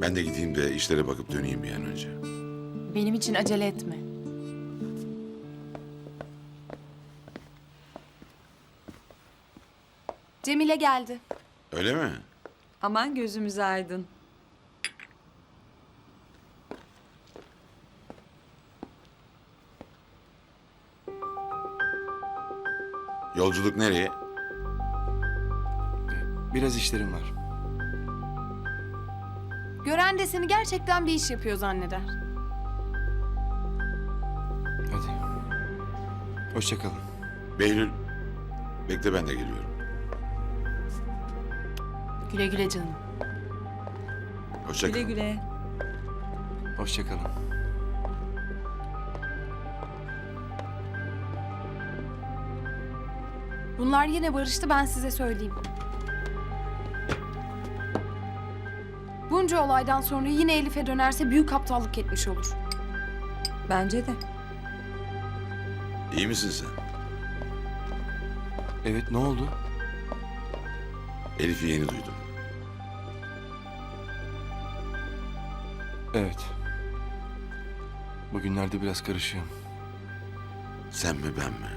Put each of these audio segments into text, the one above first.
Ben de gideyim de işlere bakıp döneyim bir an önce. Benim için acele etme. Cemile geldi. Öyle mi? Aman gözümüz aydın. Yolculuk nereye? Biraz işlerim var. Gören de seni gerçekten bir iş yapıyor zanneder. Hadi. Hoşça kalın. Behlül, bekle ben de geliyorum. Güle güle canım. Hoşça Güle güle. Hoşça kalın. Bunlar yine barıştı ben size söyleyeyim. Bunca olaydan sonra yine Elif'e dönerse büyük aptallık etmiş olur. Bence de. İyi misin sen? Evet ne oldu? Elif'i yeni duydum. Evet. Bugünlerde biraz karışığım. Sen mi ben mi?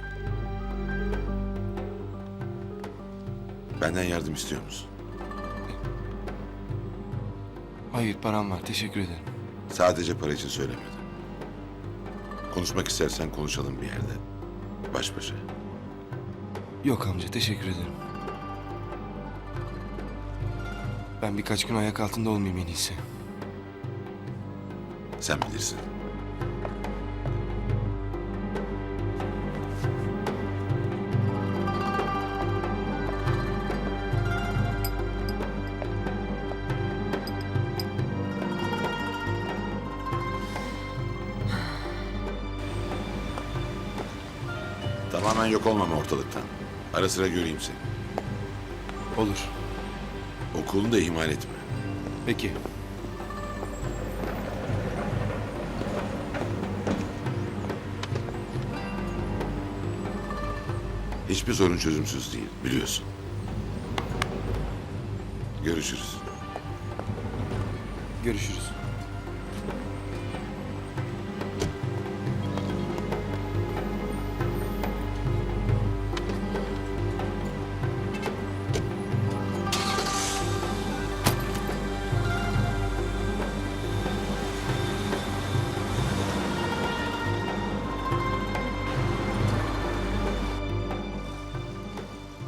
Benden yardım istiyor musun? Hayır param var teşekkür ederim. Sadece para için söylemedim. Konuşmak istersen konuşalım bir yerde. Baş başa. Yok amca teşekkür ederim. Ben birkaç gün ayak altında olmayayım en iyisi. Sen bilirsin. Tamamen yok olmama ortalıktan. Ara sıra göreyim seni. Olur. Okulunu da ihmal etme. Peki. Hiçbir sorun çözümsüz değil, biliyorsun. Görüşürüz. Görüşürüz.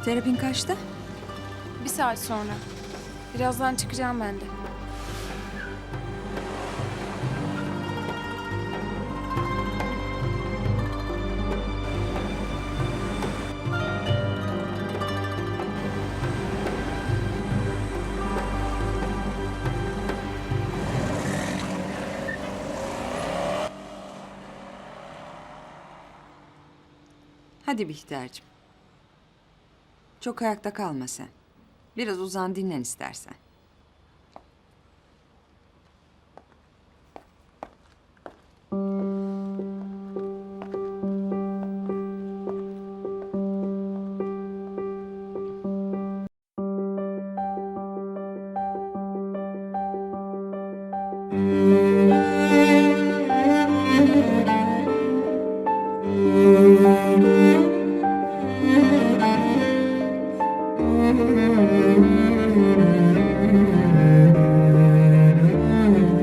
Terapin kaçta? Bir saat sonra. Birazdan çıkacağım ben de. Hadi Bihter'cim. Çok ayakta kalma sen. Biraz uzan dinlen istersen.